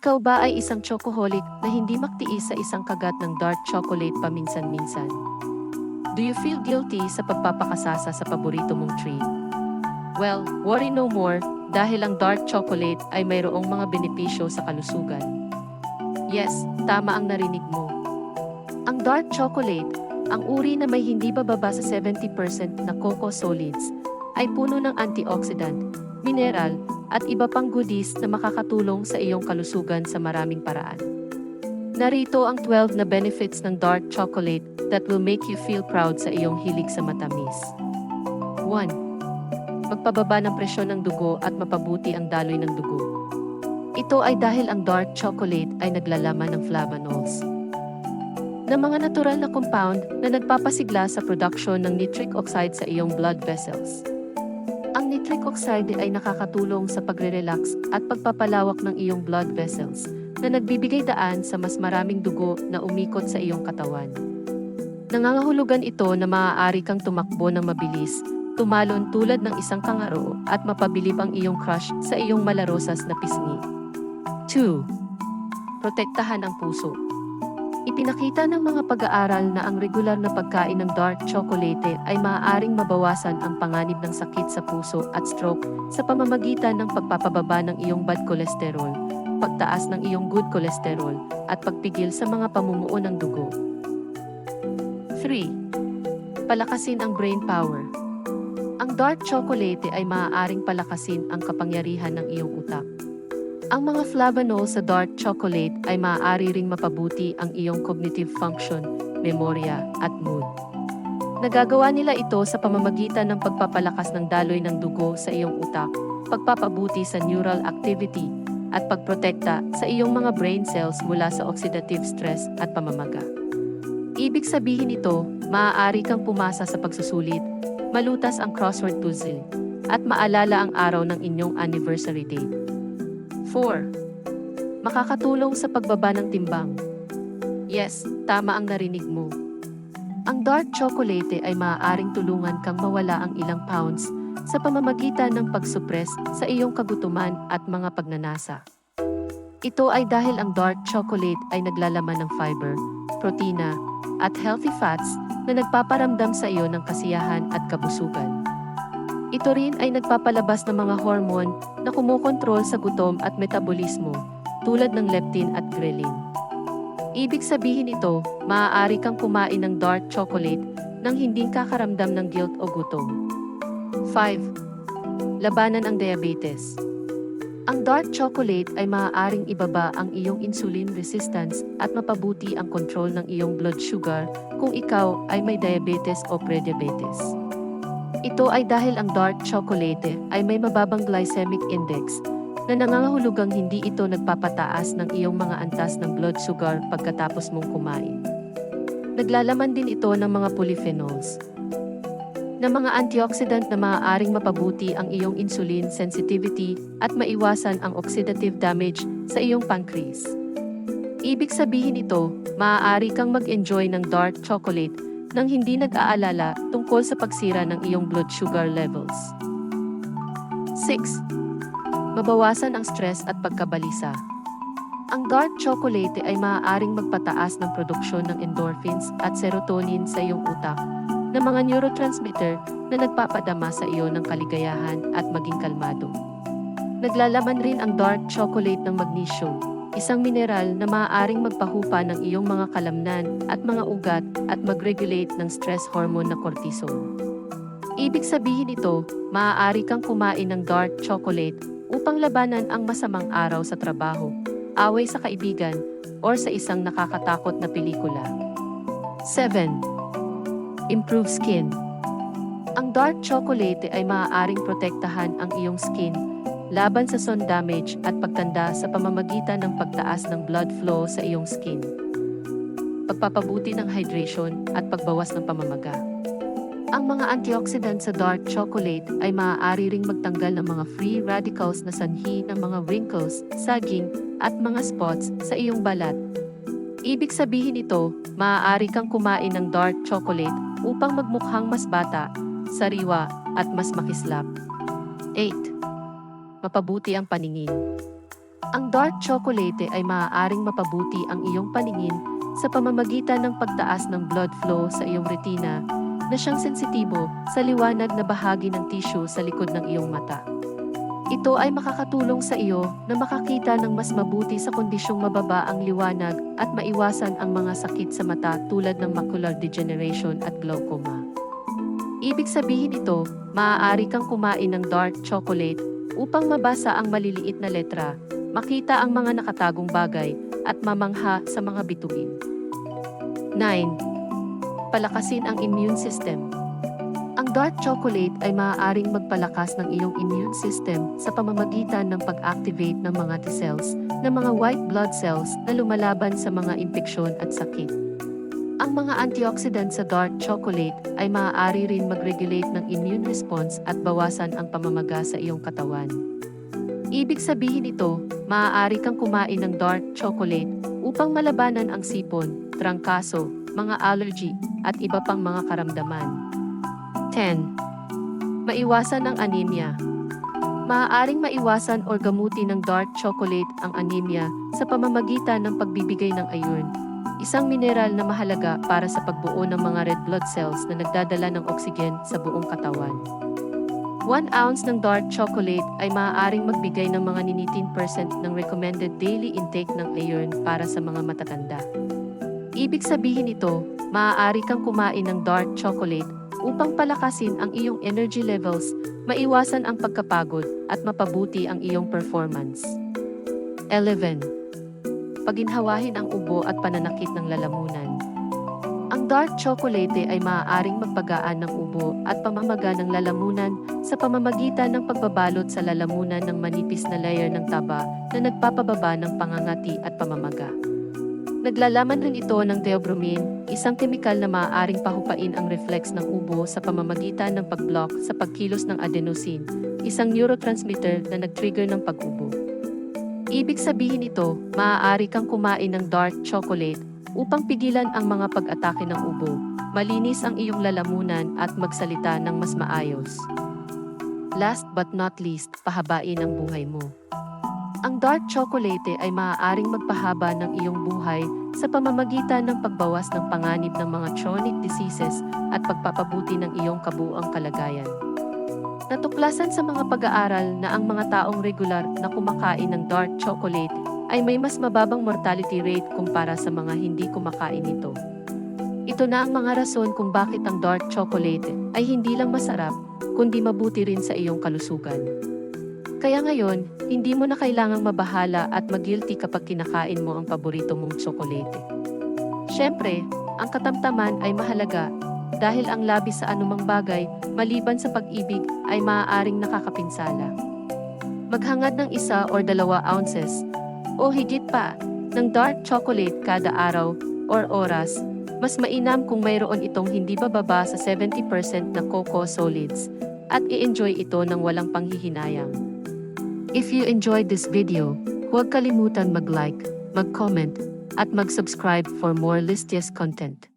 ikaw ba ay isang chocoholic na hindi maktiis sa isang kagat ng dark chocolate paminsan-minsan? Do you feel guilty sa pagpapakasasa sa paborito mong treat? Well, worry no more dahil ang dark chocolate ay mayroong mga benepisyo sa kalusugan. Yes, tama ang narinig mo. Ang dark chocolate, ang uri na may hindi bababa sa 70% na cocoa solids, ay puno ng antioxidant, mineral, at iba pang goodies na makakatulong sa iyong kalusugan sa maraming paraan. Narito ang 12 na benefits ng dark chocolate that will make you feel proud sa iyong hilig sa matamis. 1. Magpababa ng presyon ng dugo at mapabuti ang daloy ng dugo. Ito ay dahil ang dark chocolate ay naglalaman ng flavanols na mga natural na compound na nagpapasigla sa production ng nitric oxide sa iyong blood vessels. Nitric oxide ay nakakatulong sa pagre-relax at pagpapalawak ng iyong blood vessels na nagbibigay daan sa mas maraming dugo na umikot sa iyong katawan. Nangangahulugan ito na maaari kang tumakbo ng mabilis, tumalon tulad ng isang kangaro at mapabilib ang iyong crush sa iyong malarosas na pisngi. 2. Protektahan ang puso. Ipinakita ng mga pag-aaral na ang regular na pagkain ng dark chocolate ay maaaring mabawasan ang panganib ng sakit sa puso at stroke sa pamamagitan ng pagpapababa ng iyong bad cholesterol, pagtaas ng iyong good cholesterol, at pagpigil sa mga pamumuo ng dugo. 3. Palakasin ang brain power. Ang dark chocolate ay maaaring palakasin ang kapangyarihan ng iyong utak. Ang mga flavanols sa dark chocolate ay maaari ring mapabuti ang iyong cognitive function, memorya, at mood. Nagagawa nila ito sa pamamagitan ng pagpapalakas ng daloy ng dugo sa iyong utak, pagpapabuti sa neural activity, at pagprotekta sa iyong mga brain cells mula sa oxidative stress at pamamaga. Ibig sabihin nito, maaari kang pumasa sa pagsusulit, malutas ang crossword puzzle, at maalala ang araw ng inyong anniversary date. 4. Makakatulong sa pagbaba ng timbang. Yes, tama ang narinig mo. Ang dark chocolate ay maaaring tulungan kang mawala ang ilang pounds sa pamamagitan ng pagsupres sa iyong kagutuman at mga pagnanasa. Ito ay dahil ang dark chocolate ay naglalaman ng fiber, protina, at healthy fats na nagpaparamdam sa iyo ng kasiyahan at kabusugan. Ito rin ay nagpapalabas ng mga hormone na kumukontrol sa gutom at metabolismo, tulad ng leptin at ghrelin. Ibig sabihin ito, maaari kang kumain ng dark chocolate nang hindi kakaramdam ng guilt o gutom. 5. Labanan ang diabetes. Ang dark chocolate ay maaaring ibaba ang iyong insulin resistance at mapabuti ang control ng iyong blood sugar kung ikaw ay may diabetes o prediabetes. Ito ay dahil ang dark chocolate ay may mababang glycemic index na nangangahulugang hindi ito nagpapataas ng iyong mga antas ng blood sugar pagkatapos mong kumain. Naglalaman din ito ng mga polyphenols na mga antioxidant na maaaring mapabuti ang iyong insulin sensitivity at maiwasan ang oxidative damage sa iyong pancreas. Ibig sabihin ito, maaari kang mag-enjoy ng dark chocolate nang hindi nag-aalala tungkol sa pagsira ng iyong blood sugar levels. 6. Mabawasan ang stress at pagkabalisa. Ang dark chocolate ay maaaring magpataas ng produksyon ng endorphins at serotonin sa iyong utak, na mga neurotransmitter na nagpapadama sa iyo ng kaligayahan at maging kalmado. Naglalaman rin ang dark chocolate ng magnesium, isang mineral na maaaring magpahupa ng iyong mga kalamnan at mga ugat at mag-regulate ng stress hormone na cortisol. Ibig sabihin nito, maaari kang kumain ng dark chocolate upang labanan ang masamang araw sa trabaho, away sa kaibigan, or sa isang nakakatakot na pelikula. 7. Improve skin. Ang dark chocolate ay maaaring protektahan ang iyong skin laban sa sun damage at pagtanda sa pamamagitan ng pagtaas ng blood flow sa iyong skin. Pagpapabuti ng hydration at pagbawas ng pamamaga. Ang mga antioxidant sa dark chocolate ay maaari ring magtanggal ng mga free radicals na sanhi ng mga wrinkles, saging, at mga spots sa iyong balat. Ibig sabihin ito, maaari kang kumain ng dark chocolate upang magmukhang mas bata, sariwa, at mas makislap. 8 mapabuti ang paningin. Ang dark chocolate ay maaaring mapabuti ang iyong paningin sa pamamagitan ng pagtaas ng blood flow sa iyong retina na siyang sensitibo sa liwanag na bahagi ng tissue sa likod ng iyong mata. Ito ay makakatulong sa iyo na makakita ng mas mabuti sa kondisyong mababa ang liwanag at maiwasan ang mga sakit sa mata tulad ng macular degeneration at glaucoma. Ibig sabihin ito, maaari kang kumain ng dark chocolate upang mabasa ang maliliit na letra, makita ang mga nakatagong bagay, at mamangha sa mga bituin. 9. Palakasin ang immune system. Ang dark chocolate ay maaaring magpalakas ng iyong immune system sa pamamagitan ng pag-activate ng mga T-cells na mga white blood cells na lumalaban sa mga impeksyon at sakit. Ang mga antioxidant sa dark chocolate ay maaari rin mag-regulate ng immune response at bawasan ang pamamaga sa iyong katawan. Ibig sabihin ito, maaari kang kumain ng dark chocolate upang malabanan ang sipon, trangkaso, mga allergy, at iba pang mga karamdaman. 10. Maiwasan ang anemia. Maaaring maiwasan or gamutin ng dark chocolate ang anemia sa pamamagitan ng pagbibigay ng iron, isang mineral na mahalaga para sa pagbuo ng mga red blood cells na nagdadala ng oxygen sa buong katawan. 1 ounce ng dark chocolate ay maaaring magbigay ng mga 19% ng recommended daily intake ng iron para sa mga matatanda. Ibig sabihin ito, maaari kang kumain ng dark chocolate upang palakasin ang iyong energy levels, maiwasan ang pagkapagod, at mapabuti ang iyong performance. 11. Paginhawahin ang ubo at pananakit ng lalamunan. Ang dark chocolate ay maaaring magpagaan ng ubo at pamamaga ng lalamunan sa pamamagitan ng pagbabalot sa lalamunan ng manipis na layer ng taba na nagpapababa ng pangangati at pamamaga. Naglalaman rin ito ng theobromine, isang kemikal na maaaring pahupain ang reflex ng ubo sa pamamagitan ng pag-block sa pagkilos ng adenosine, isang neurotransmitter na nag-trigger ng pag-ubo. Ibig sabihin ito, maaari kang kumain ng dark chocolate upang pigilan ang mga pag-atake ng ubo, malinis ang iyong lalamunan at magsalita ng mas maayos. Last but not least, pahabain ang buhay mo. Ang dark chocolate ay maaaring magpahaba ng iyong buhay sa pamamagitan ng pagbawas ng panganib ng mga chronic diseases at pagpapabuti ng iyong kabuang kalagayan. Natuklasan sa mga pag-aaral na ang mga taong regular na kumakain ng dark chocolate ay may mas mababang mortality rate kumpara sa mga hindi kumakain nito. Ito na ang mga rason kung bakit ang dark chocolate ay hindi lang masarap, kundi mabuti rin sa iyong kalusugan. Kaya ngayon, hindi mo na kailangang mabahala at mag-guilty kapag kinakain mo ang paborito mong tsokolate. Siyempre, ang katamtaman ay mahalaga dahil ang labi sa anumang bagay, maliban sa pag-ibig, ay maaaring nakakapinsala. Maghangad ng isa or dalawa ounces, o higit pa, ng dark chocolate kada araw or oras, mas mainam kung mayroon itong hindi bababa sa 70% na cocoa solids, at i-enjoy ito ng walang panghihinayang. If you enjoyed this video, huwag kalimutan mag-like, mag-comment, at mag-subscribe for more listiest content.